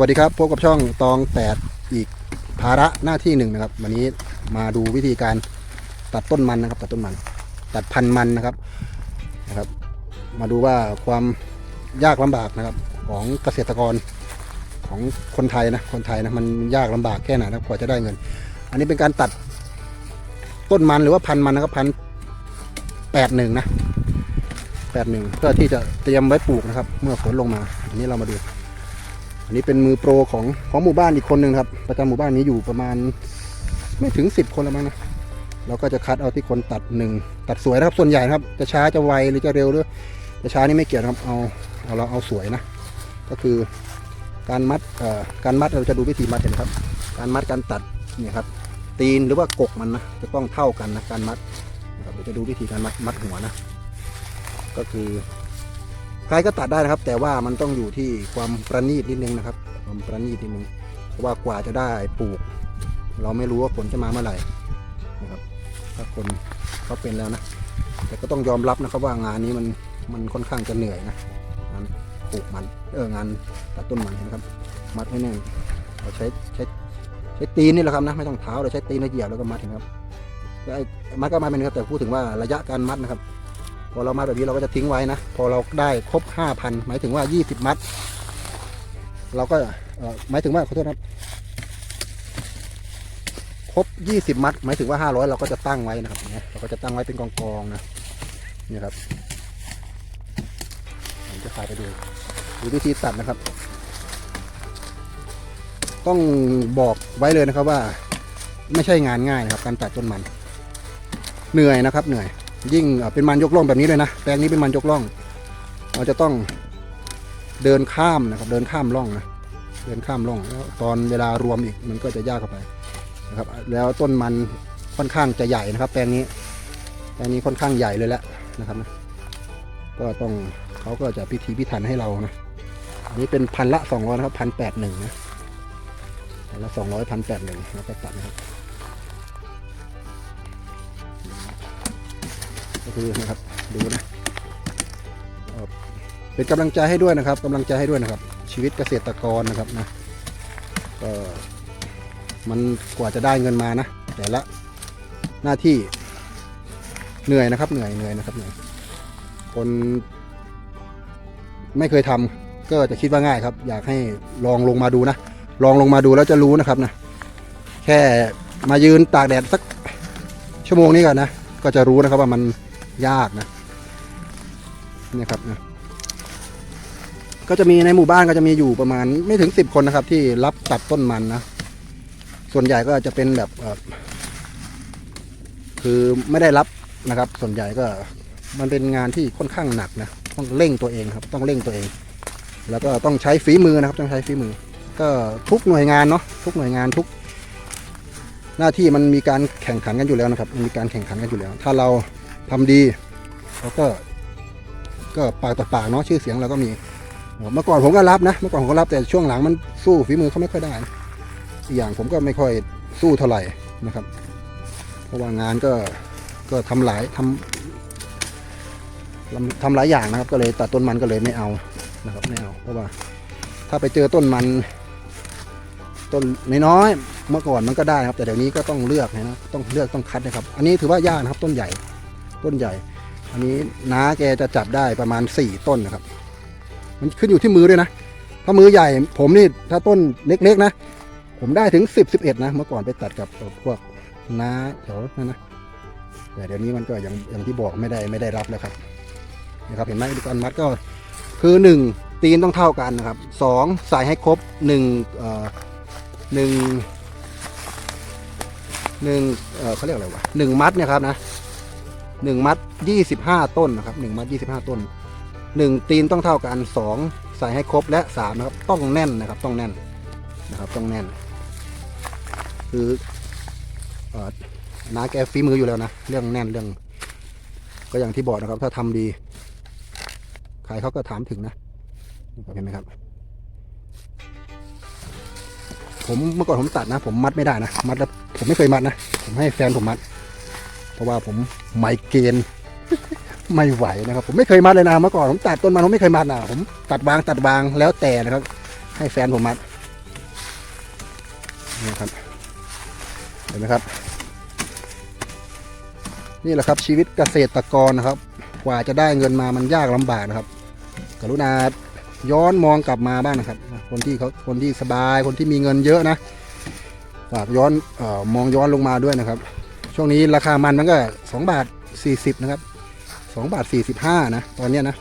วัสดีครับพบกับช่องตองแปดอีกภาระหน้าที่หนึ่งนะครับ วันนี้มาดูวิธีการตัดต้นมันนะครับ ตัดต้นมัน ตัดพันธุ์มันนะครับนะครับ มาดูว่าความยากลำบากนะครับ ของเกษตรกรของคนไทยนะคนไทยนะมันยากลำบากแค่ไหนนะกว่าจะได้เงิน อันนี้เป็นการตัดต้นมันหรือว่าพันธุ์มันนะครับพันแปดหนึ่งนะแปดหนึ่งเพื่อที่จะเตรียมไว้ปลูกนะครับ เมื่อฝนลงมาอันนี้เรามาดู อันนี้เป็นมือโปรของของหมู่บ้านอีกคนหนึ่งครับ ประจำหมู่บ้านนี้อยู่ประมาณไม่ถึงสิบคนแล้วมั้งนะเราก็จะคัดเอาที่คนตัดหนึ่งตัดสวยนะครับส่วนใหญ่นะครับ จะช้าจะไวหรือจะเร็วหรือจะช้านี่ไม่เกี่ยวนะครับเอาเอาเราเอาสวยนะ ก็คือการมัดเอ่อการมัดเราจะดูวิธีมัดเห็นไหมครับ การมัดการตัดเนี่ยครับตีนหรือว่ากกมันนะจะต้องเท่ากันนะการมัดนะครับเดี๋ยวจะดูวิธีการมัดมัดหัวนะ ก็คือ ใครก็ตัดได้นะครับ แต่ว่ามันต้องอยู่ที่ความประณีตนิดนึงนะครับ ความประณีตนิดนึงเพราะว่ากว่าจะได้ปลูก เราไม่รู้ว่าฝนจะมาเมื่อไหร่นะครับ ถ้าคนเขาเป็นแล้วนะ แต่ก็ต้องยอมรับนะครับว่างานนี้มันมันค่อนข้างจะเหนื่อยนะงานปลูกมันเอองานตัดต้นมันนะครับ มัดให้แน่นเราใช้ใช้ใช้ตีนนี่แหละครับนะไม่ต้องเท้าเราใช้ตีนแล้วเหยียบแล้วก็มัดนะครับไอ้มัดก็มัดเป็นครับแต่พูดถึงว่าระยะการมัดนะครับ พอเรามัดแบบนี้เราก็จะทิ้งไว้นะ พอเราได้ครบ 5,000 หมายถึงว่า 20 มัด เราก็หมายถึงว่าขอโทษครับ ครบ 20 มัด หมายถึงว่า 500 เราก็จะตั้งไว้นะครับเนี่ยเราก็จะตั้งไว้เป็นกองๆนะนี่ครับผมจะพาไปดูดูวิธีตัดนะครับ ต้องบอกไว้เลยนะครับว่า ไม่ใช่งานง่ายนะครับ การตัดต้นมัน เหนื่อยนะครับ เหนื่อย ยิ่งเป็นมันยกล่องแบบนี้เลยนะแปลงนี้เป็นมันยกล่อง เราจะต้องเดินข้ามนะครับ เดินข้ามร่องนะเดินข้ามร่องแล้วตอนเวลารวมอีกมันก็จะยากเข้าไปนะครับ แล้วต้นมันค่อนข้างจะใหญ่นะครับ แปลงนี้แปลงนี้ค่อนข้างใหญ่เลยแหละนะครับนะก็ต้องเขาก็จะพิธีพิถันให้เรานะอันนี้เป็นพันละสองร้อยนะครับพันแปดหนึ่งนะพันละสองร้อยพันแปดหนึ่งแล้วก็ตัดนะครับ ก็คือนะครับดูนะเป็นกำลังใจให้ด้วยนะครับกำลังใจให้ด้วยนะครับ ชีวิตเกษตรกรนะครับนะก็มันกว่าจะได้เงินมานะแต่ละหน้าที่เหนื่อยนะครับเหนื่อยเหนื่อยนะครับเหนื่อยคนไม่เคยทำก็จะคิดว่าง่ายครับ อยากให้ลองลงมาดูนะ ลองลงมาดูแล้วจะรู้นะครับนะแค่มายืนตากแดดสักชั่วโมงนี้ก่อนนะ ก็จะรู้นะครับว่ามัน ยากนะเนี่ยครับนะก็จะมีในหมู่บ้านก็จะมีอยู่ประมาณไม่ถึงสิบคนนะครับ ที่รับตัดต้นมันนะส่วนใหญ่ก็จะเป็นแบบคือไม่ได้รับนะครับ ส่วนใหญ่ก็มันเป็นงานที่ค่อนข้างหนักนะต้องเร่งตัวเองครับ ต้องเร่งตัวเอง แล้วก็ต้องใช้ฝีมือนะครับ ต้องใช้ฝีมือ ก็ทุกหน่วยงานเนาะทุกหน่วยงานทุก หน้าที่มันมีการแข่งขันกันอยู่แล้วนะครับ มันมีการแข่งขันกันอยู่แล้ว ถ้าเรา ทำดีเราก็ ก็ปากต่อปากเนาะชื่อเสียงเราก็มีเมื่อก่อนผมก็รับนะเมื่อก่อนผมก็รับแต่ช่วงหลังมันสู้ฝีมือเขาไม่ค่อยได้อีกอย่างผมก็ไม่ค่อยสู้เท่าไหร่นะครับ เพราะว่างานก็ก็ทำหลายทำทำทำหลายอย่างนะครับ ก็เลยตัดต้นมันก็เลยไม่เอานะครับไม่เอา เพราะว่า ถ้าไปเจอต้นมัน ต้นน้อยๆเมื่อก่อนมันก็ได้ครับ แต่เดี๋ยวนี้ก็ต้องเลือกนะต้องเลือกต้องคัดนะครับ อันนี้ถือว่ายากนะครับ ต้นใหญ่ ต้นใหญ่ อันนี้น้าแกจะจับได้ประมาณสี่ต้นนะครับ มันขึ้นอยู่ที่มือด้วยนะ ถ้ามือใหญ่ผมนี่ถ้าต้นเล็กๆนะ ผมได้ถึงสิบสิบเอ็ดนะ เมื่อก่อนไปตัดกับพวกน้าแถวนั้นนะแต่เดี๋ยวนี้มันก็อย่างอย่างที่บอกไม่ได้ไม่ได้รับแล้วครับนะครับเห็นไหมการมัดก็คือหนึ่งตีนต้องเท่ากันนะครับสองใส่ให้ครบหนึ่งเอ่อหนึ่งหนึ่งเอ่อเขาเรียกอะไรวะหนึ่งมัดเนี่ยครับนะ หนึ่งมัดยี่สิบห้าต้นนะครับหนึ่งมัดยี่สิบห้าต้นหนึ่งตีนต้องเท่ากันสองใส่ให้ครบและสามนะครับต้องแน่นนะครับต้องแน่นนะครับต้องแน่น คือเอ่อน้าแกฝีมืออยู่แล้วนะ เรื่องแน่นเรื่อง ก็อย่างที่บอกนะครับ ถ้าทำดีใครเขาก็ถามถึงนะเห็นไหมครับ ผมเมื่อก่อนผมตัดนะ ผมมัดไม่ได้นะ มัดแล้วผมไม่เคยมัดนะ ผมให้แฟนผมมัด เพราะว่าผมไมเกรนไม่ไหวนะครับ ผมไม่เคยมัดเลยนะเมื่อก่อนผมตัดต้นมันผมไม่เคยมัดนะผมตัดวางตัดวางแล้วแต่นะครับ ให้แฟนผมมัดนี่ครับเห็นไหมครับ นี่แหละครับชีวิตเกษตรกรนะครับ กว่าจะได้เงินมามันยากลำบากนะครับ กรุณาย้อนมองกลับมาบ้างนะครับ คนที่เขาคนที่สบายคนที่มีเงินเยอะนะฝากย้อนออมองย้อนลงมาด้วยนะครับ ช่วงนี้ราคามันมันก็สองบาทสี่สิบนะครับสองบาทสี่สิบห้านะ ตอนเนี้ยนะ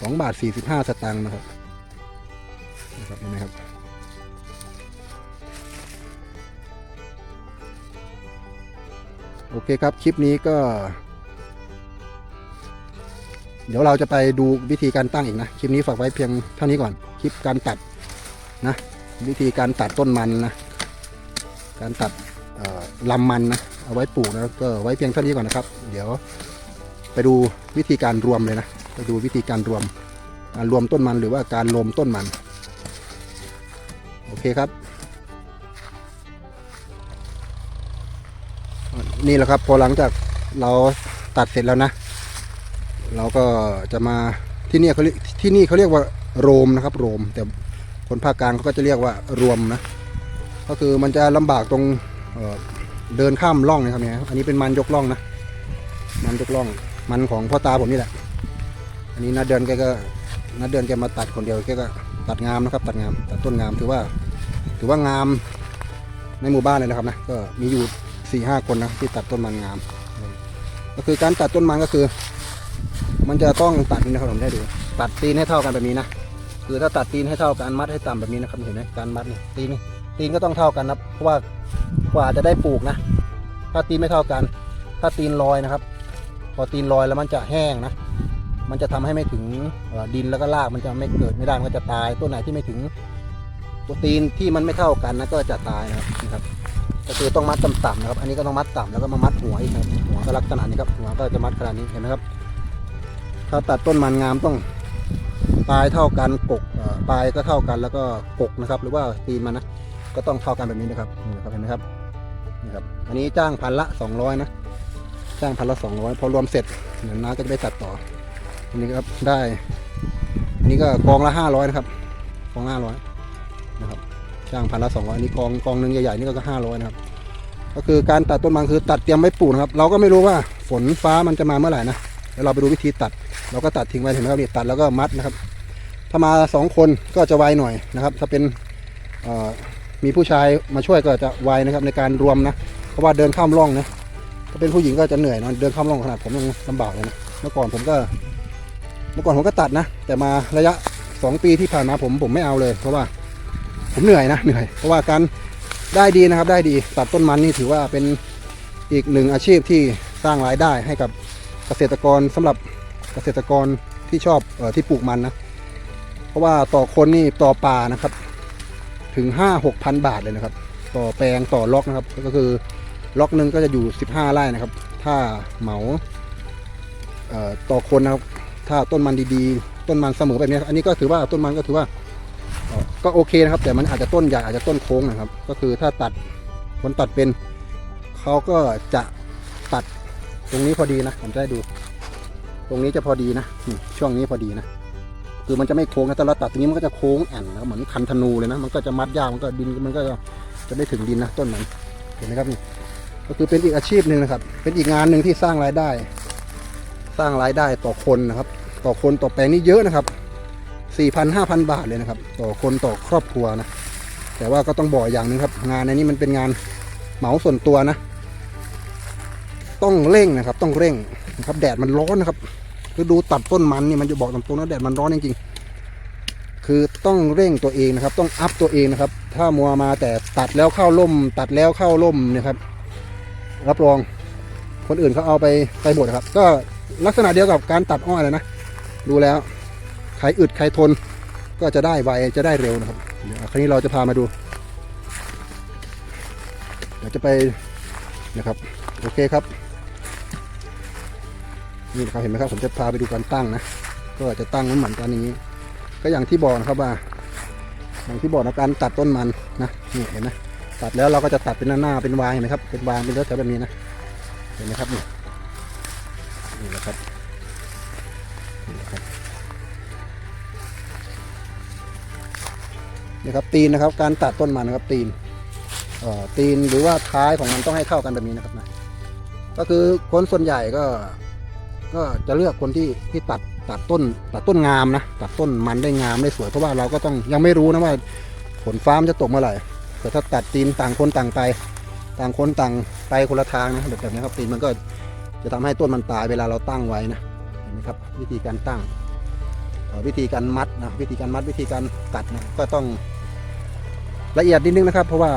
สองบาทสี่สิบห้าสตางค์นะครับนะครับเห็นไหมครับโอเคครับ คลิปนี้ก็ เดี๋ยวเราจะไปดูวิธีการตั้งอีกนะ คลิปนี้ฝากไว้เพียงเท่านี้ก่อน คลิปการตัดนะ วิธีการตัดต้นมันนะ การตัด ลำมันนะเอาไว้ปลูกนะก็ไว้เพียงเท่านี้ก่อนนะครับ เดี๋ยวไปดูวิธีการรวมเลยนะไปดูวิธีการรวมรวมต้นมันหรือว่าการลมต้นมัน โอเคครับ นี่แหละครับพอหลังจากเราตัดเสร็จแล้วนะ เราก็จะมาที่นี่เขาที่นี่เขาเรียกว่าโรมนะครับ โรม แต่คนภาคกลางเขาก็จะเรียกว่ารวมนะ ก็คือมันจะลำบากตรง เเดินข้ามร่องนะครับเนี่ยอันนี้เป็นมันยกร่องนะ มันยกร่อง มันของพ่อตาผมนี่แหละ อันนี้นัดเดินแกก็นัดเดินแกมาตัดคนเดียวแกก็ตัดงามนะครับ ตัดงาม ตัดต้นงามถือว่า ถือว่างามในหมู่บ้านเลยนะครับนะ ก็มีอยู่สี่ห้าคนนะที่ตัดต้นมันงาม ก็คือการตัดต้นมันก็คือ มันจะต้องตัดนี่นะครับผมได้ดู ตัดตีนให้เท่ากันแบบนี้นะ คือถ้าตัดตีนให้เท่ากันมัดให้ต่ำแบบนี้นะครับเห็นไหมการมัดนี่ตีนตีนก็ต้องเท่ากันนะเพราะว่า กว่าจะได้ปลูกนะ ถ้าตีนไม่เท่ากัน ถ้าตีนลอยนะครับ พอตีนลอยแล้วมันจะแห้งนะ มันจะทำให้ไม่ถึงดินแล้วก็รากมันจะไม่เกิดไม่ได้มันก็จะตายต้นไหนที่ไม่ถึงตัวตีนที่มันไม่เท่ากันนะก็จะตายนะครับก็คือต้องมัดต่ำๆนะครับ อันนี้ก็ต้องมัดต่ำแล้วก็มามัดหัวอีกนะครับหัวก็ลักษณะนี้ครับหัวก็จะมัดขนาดนี้เห็นไหมครับ ถ้าตัดต้นมันงามต้องปลายเท่ากันกกปลายก็เท่ากันแล้วก็กกนะครับ หรือว่าตีนมันนะ ก็ต้องเท่ากันแบบนี้นะครับนี่นะครับเห็นไหมครับนี่ครับ อันนี้จ้างพันละ 200 นะ จ้างพันละ 200 พอรวมเสร็จเดี๋ยวน้าก็จะไปตัดต่ออันนี้ครับได้อันนี้ก็กองละ 500 นะครับกอง500นะครับจ้างพันละสองร้อยนี่กองกองหนึ่งใหญ่ๆนี่ก็ห้าร้อยนะครับก็คือการตัดต้นมันคือตัดเตรียมไว้ปลูกนะครับเราก็ไม่รู้ว่าฝนฟ้ามันจะมาเมื่อไหร่นะเดี๋ยวเราไปดูวิธีตัด เราก็ตัดทิ้งไว้เห็นไหมครับนี่ตัดแล้วก็มัดนะครับ ถ้ามาสองคนก็จะไวหน่อยนะครับ ถ้าเป็น มีผู้ชายมาช่วยก็จะไวนะครับในการรวมนะ เพราะว่าเดินข้ามร่องนะถ้าเป็นผู้หญิงก็จะเหนื่อยนอะเดินข้ามร่องขนาดผมยังลำบากเลยนะเมื่อก่อนผมก็ เมื่อก่อนผมก็ตัดนะ แต่มาระยะสองปีที่ผ่านมาผมผมไม่เอาเลย เพราะว่าผมเหนื่อยนะเหนื่อย เพราะว่าการได้ดีนะครับได้ดีตัดต้นมันนี่ถือว่าเป็นอีกหนึ่งอาชีพที่สร้างรายได้ให้กับเกษตรกรสำหรับเกษตรกรที่ชอบออที่ปลูกมันนะ เพราะว่าต่อคนนี่ต่อป่านะครับ ถึงห้าหกพันบาทเลยนะครับ ต่อแปลงต่อล็อกนะครับ ก็คือล็อกหนึ่งก็จะอยู่ 15 ไร่นะครับ ถ้าเหมาเต่อคนนะครับ ถ้าต้นมันดีๆ ต้นมันเสมอแบบนี้ อันนี้ก็ถือว่าต้นมันก็ถือว่าก็โอเคนะครับ แต่มันอาจจะต้นใหญ่อาจจะต้นโค้งนะครับ ก็คือถ้าตัดคนตัดเป็นเขาก็จะตัดตรงนี้พอดีนะ ผมจะให้ดู ตรงนี้จะพอดีนะช่วงนี้พอดีนะ คือมันจะไม่โค้งนะแต่เราตัดตรงนี้มันก็จะโค้งแอนนะเหมือนคันธนูเลยนะ มันก็จะมัดยากมันก็ดินมันก็จะไม่ถึงดินนะต้นมันเห็นไหมครับนี่ก็คือเป็นอีกอาชีพหนึ่งนะครับ เป็นอีกงานหนึ่งที่สร้างรายได้ สร้างรายได้ต่อคนนะครับ ต่อคนต่อแปลงนี่เยอะนะครับสี่พันห้าพันบาทเลยนะครับ ต่อคนต่อครอบครัวนะ แต่ว่าก็ต้องบอกอย่างหนึงครับ งานในนี้มันเป็นงานเหมาส่วนตัวนะ ต้องเร่งนะครับ ต้องเร่งนะครับ แดดมันร้อนนะครับ คือดูตัดต้นมันนี่มันจะบอกตรงๆนะแดดมันร้อนจริงๆคือต้องเร่งตัวเองนะครับ ต้องอัพตัวเองนะครับ ถ้ามัวมาแต่ตัดแล้วเข้าร่ม ตัดแล้วเข้าร่มเนะครับ รับรองคนอื่นเขาเอาไปไปหมดครับ ก็ลักษณะเดียวกับการตัดอ้อยเลยนะดูแล้วใครอึดใครทน ก็จะได้ไวจะได้เร็วนะครับเดี๋ยวคราวนี้เราจะพามาดูเดี๋ยวจะไปนะครับ โอเคครับ นี่นะครับเห็นไหมครับผมจะพาไปดูการตั้งนะก็จะตั้งมันเหมือนกันอย่างนี้ ก็อย่างที่บอกนะครับว่าอย่างที่บอกนะการตัดต้นมันนะนี่เห็นไหมตัดแล้วเราก็จะตัดเป็นหน้าเป็นวางเห็นไหมครับเป็นวางเป็นเลือดแถวแบบนี้นะเห็นไหมครับนี่นี่แหละครับนี่แหละครับนี่ครับตีนนะครับ การตัดต้นมันนะครับตีนเอ่อตีนหรือว่าท้ายของมันต้องให้เท่ากันแบบนี้นะครับนะก็คือคนส่วนใหญ่ก็ ก็จะเลือกคนที่ที่ตัดตัดต้นตัดต้นงามนะตัดต้นมันได้งามได้สวยเพราะว่าเราก็ต้องยังไม่รู้นะว่าผลฟ้ามจะตกเมื่อไหร่แต่ถ้าตัดตีนต่างคนต่างไป ต่างคนต่างไปคนละทางนะแบบแบบนี้ครับตีนมันก็จะทำให้ต้นมันตายเวลาเราตั้งไว้นะเห็นไหมครับวิธีการตั้งวิธีการมัดนะวิธีการมัดวิธีการตัดนะก็ต้องละเอียดนิดนึงนะครับ เพราะว่า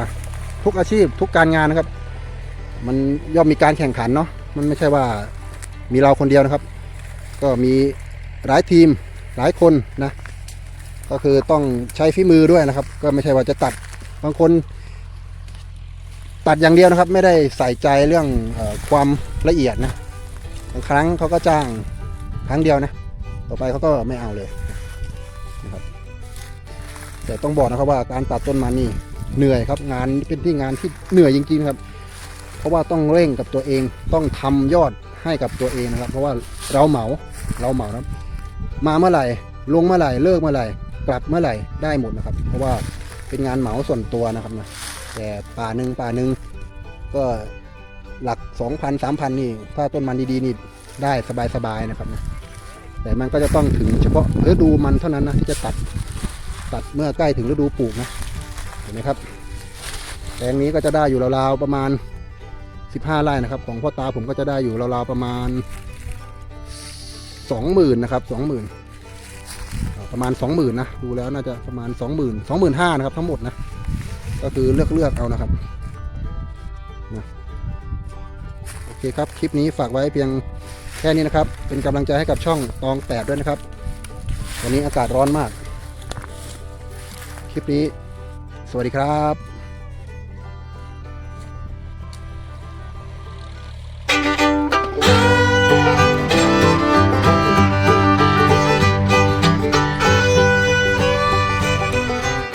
ทุกอาชีพทุกการงานนะครับ มันย่อมมีการแข่งขันเนาะมันไม่ใช่ว่า มีเราคนเดียวนะครับ ก็มีหลายทีมหลายคนนะ ก็คือต้องใช้ฝีมือด้วยนะครับ ก็ไม่ใช่ว่าจะตัดบางคน ตัดอย่างเดียวนะครับ ไม่ได้ใส่ใจเรื่องออความละเอียดนะบางครั้งเขาก็จ้างครั้งเดียวนะ ต่อไปเขาก็ไม่เอาเลยนะครับแต่ต้องบอกนะครับว่าการตัดต้นมันนี่เหนื่อยครับ งานเป็นที่งานที่เหนื่อยจริงๆครับ เพราะว่าต้องเร่งกับตัวเองต้องทำยอดให้กับตัวเองนะครับ เพราะว่าเราเหมาเราเหมานะครับมาเมื่อไหร่ลงเมื่อไหร่เลิกเมื่อไหร่กลับเมื่อไหร่ได้หมดนะครับ เพราะว่าเป็นงานเหมาส่วนตัวนะครับนะแต่ป่าหนึ่งป่าหนึ่งก็หลักสองพันสามพันนี่ ถ้าต้นมันดีๆนี่ได้สบายๆนะครับนะแต่มันก็จะต้องถึงเฉพาะฤดูมันเท่านั้นนะที่จะตัดตัดเมื่อใกล้ถึงฤดูปลูกนะเห็นไหมครับแปลงนี้ก็จะได้อยู่ราวๆประมาณ 15ไร่นะครับ ของพ่อตาผมก็จะได้อยู่ราวๆประมาณ 20,000นะครับ20,000อ่าประมาณ 20,000นะดูแล้วน่าจะประมาณ 20,000 25,000นะครับทั้งหมดนะก็คือเลือกเลือกเอานะครับนะโอเคครับคลิปนี้ฝากไว้เพียงแค่นี้นะครับ เป็นกำลังใจให้กับช่องตองแปดด้วยนะครับวันนี้อากาศร้อนมาก คลิปนี้ สวัสดีครับ